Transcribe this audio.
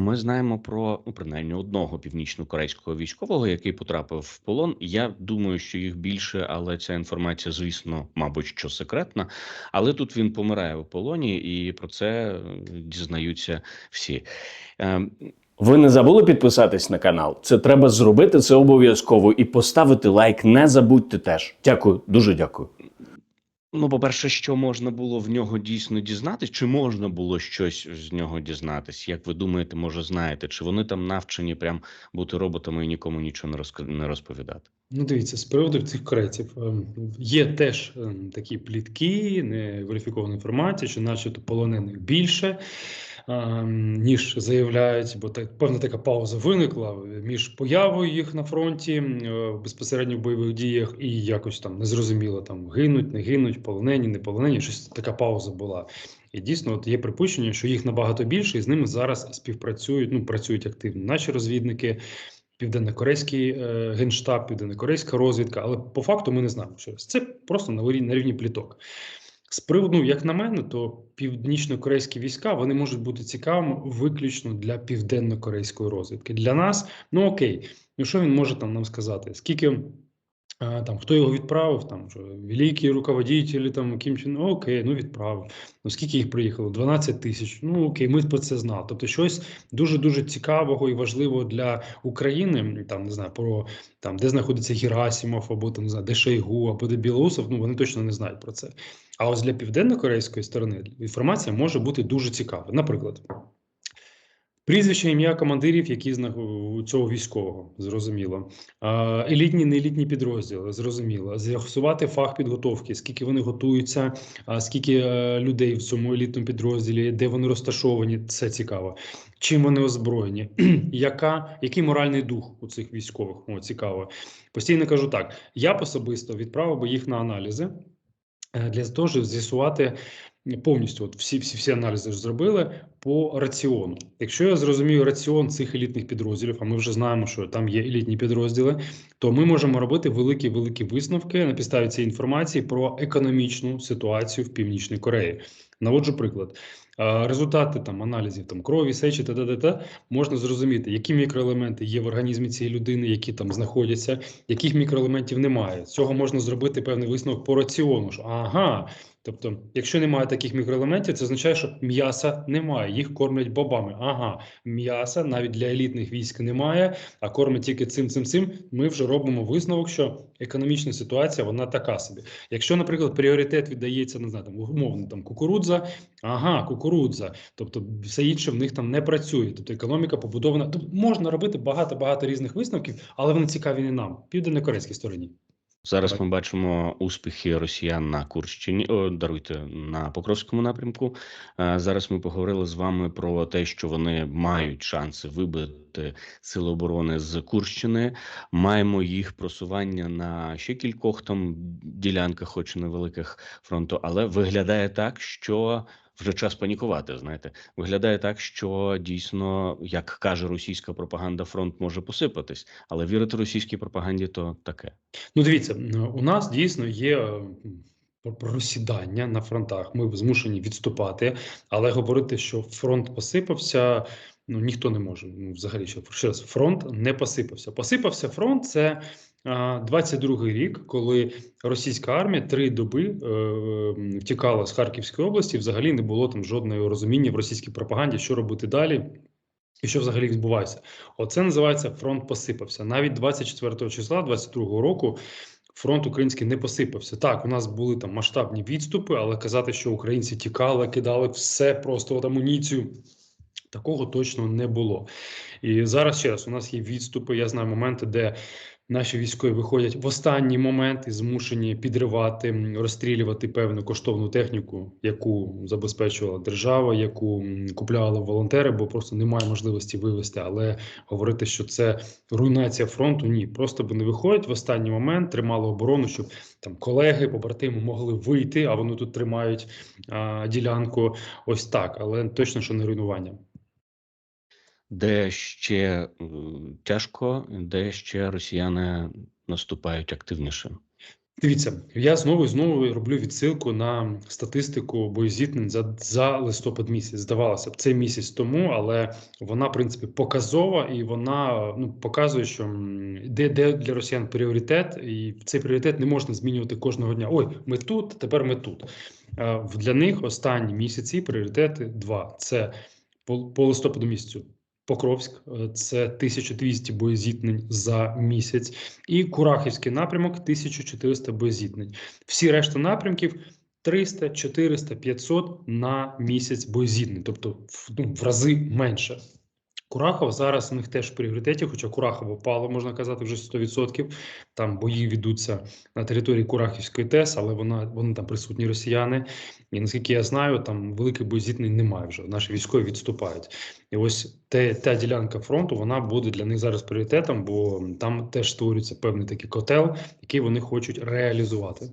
Ми знаємо про ну, принаймні одного північно-корейського військового, який потрапив в полон. Я думаю, що їх більше, але ця інформація, звісно, мабуть, що секретна. Але тут він помирає у полоні, і про це е, дізнаються всі. Е, Ви не забули підписатись на канал? Це треба зробити це обов'язково і поставити лайк. Не забудьте теж. Дякую, дуже дякую. Ну, по-перше, що можна було в нього дійсно дізнатись, чи можна було щось з нього дізнатись? Як ви думаєте, може знаєте, чи вони там навчені прям бути роботами і нікому нічого не розповідати? Ну, дивіться, з приводу цих корейців ем, є теж ем, такі плітки, неверифікована інформація, що начебто полонених більше, ніж заявляють, бо так певна така пауза виникла між появою їх на фронті е, безпосередньо в бойових діях і якось там незрозуміло там гинуть, не гинуть, полонені, не полонені. Щось така пауза була. І дійсно, от є припущення, що їх набагато більше, і з ними зараз співпрацюють, ну працюють активно наші розвідники. Південно-корейський е, генштаб, південно-корейська розвідка, але по факту ми не знаємо, що це просто на рівні пліток. З приводу, ну, як на мене, то північно-корейські війська вони можуть бути цікавими виключно для південно-корейської розвідки. Для нас, ну окей, ну що він може там нам сказати? Скільки там хто його відправив? Там що великі руководителі, там Кім Чен, окей, ну відправив. Ну скільки їх приїхало? 12 тисяч. Ну окей, ми про це знали. Тобто, щось дуже дуже цікавого і важливого для України. Там не знаю про там, де знаходиться Герасимов, або там не знаю, де Шойгу, або де Білоусов. Ну вони точно не знають про це. А ось для південно-корейської сторони інформація може бути дуже цікава. Наприклад. Прізвище, ім'я командирів, які у цього військового, зрозуміло. Елітні, неелітні підрозділи, зрозуміло. З'ясувати фах підготовки, скільки вони готуються, скільки е, людей в цьому елітному підрозділі, де вони розташовані, це цікаво. Чим вони озброєні, яка, який моральний дух у цих військових? О, цікаво. Постійно кажу так: я особисто відправив би їх на аналізи е, для того, щоб з'ясувати повністю от всі, всі, всі аналізи ж зробили по раціону. Якщо я зрозумію раціон цих елітних підрозділів, а ми вже знаємо, що там є елітні підрозділи, то ми можемо робити великі великі висновки на підставі цієї інформації про економічну ситуацію в Північній Кореї. Наводжу приклад. Результати там аналізів там крові, сечі та та та можна зрозуміти, які мікроелементи є в організмі цієї людини, які там знаходяться, яких мікроелементів немає. З цього можна зробити певний висновок по раціону. Що ага, тобто, якщо немає таких мікроелементів, це означає, що м'яса немає, їх кормлять бобами. Ага, м'яса навіть для елітних військ немає, а кормять тільки цим цим цим. Ми вже робимо висновок, що економічна ситуація вона така собі. Якщо, наприклад, пріоритет віддається не знаю, там умовно там кукурудза, ага, кукурудза, тобто все інше в них там не працює. Тобто економіка побудована. Тобто можна робити багато багато різних висновків, але вони цікаві не нам, південно-корейській стороні. Зараз ми бачимо успіхи росіян на Курщині. О, даруйте на Покровському напрямку. Е, Зараз ми поговорили з вами про те, що вони мають шанси вибити сили оборони з Курщини. Маємо їх просування на ще кількох там ділянках, хоч невеликих фронту, але виглядає так, що. Вже час панікувати. Знаєте, виглядає так, що дійсно, як каже російська пропаганда, фронт може посипатись, але вірити російській пропаганді то таке. Ну, дивіться, у нас дійсно є е, про- просідання на фронтах. Ми змушені відступати, але говорити, що фронт посипався, ну ніхто не може. Ну, взагалі, що ще раз, фронт не посипався. Посипався фронт це. А, 22-й рік, коли російська армія три доби е, втікала з Харківської області, взагалі не було там жодного розуміння в російській пропаганді, що робити далі. І що взагалі відбувається? Оце називається фронт посипався. Навіть 24 числа 22 року фронт український не посипався. Так, у нас були там масштабні відступи, але казати, що українці тікали, кидали все просто от амуніцію. Такого точно не було. І зараз ще раз у нас є відступи. Я знаю моменти, де наші військові виходять в останній момент і змушені підривати, розстрілювати певну коштовну техніку, яку забезпечувала держава, яку купляли волонтери, бо просто немає можливості вивезти. Але говорити, що це руйнація фронту, ні, просто вони виходять в останній момент, тримали оборону, щоб там колеги, побратими могли вийти, а вони тут тримають а, ділянку. Ось так, але точно, що не руйнування. Де ще тяжко, де ще росіяни наступають активніше. Дивіться, я знову і знову роблю відсилку на статистику боєзіткнень за, за листопад місяць. Здавалося б, це місяць тому, але вона, в принципі, показова і вона ну, показує, що де, де для росіян пріоритет, і цей пріоритет не можна змінювати кожного дня. Ой, ми тут, тепер ми тут. Е, Для них останні місяці пріоритети два: це по, по листопаду місяцю. Покровськ е, це 1200 боєзіткнень за місяць, і Курахівський напрямок 1400 боєзіткнень. Всі решта напрямків 300, 400, 500 на місяць боєзіткнень, тобто ну, в рази менше. Курахов зараз у них теж в пріоритеті, хоча Курахово впало, можна казати, вже 100%. Там бої ведуться на території Курахівської ТЕС, але вона вони там присутні росіяни. І наскільки я знаю, там великих боєзіткнень немає вже. Наші військові відступають. І ось те, та ділянка фронту вона буде для них зараз пріоритетом, бо там теж створюється певний такий котел, який вони хочуть реалізувати.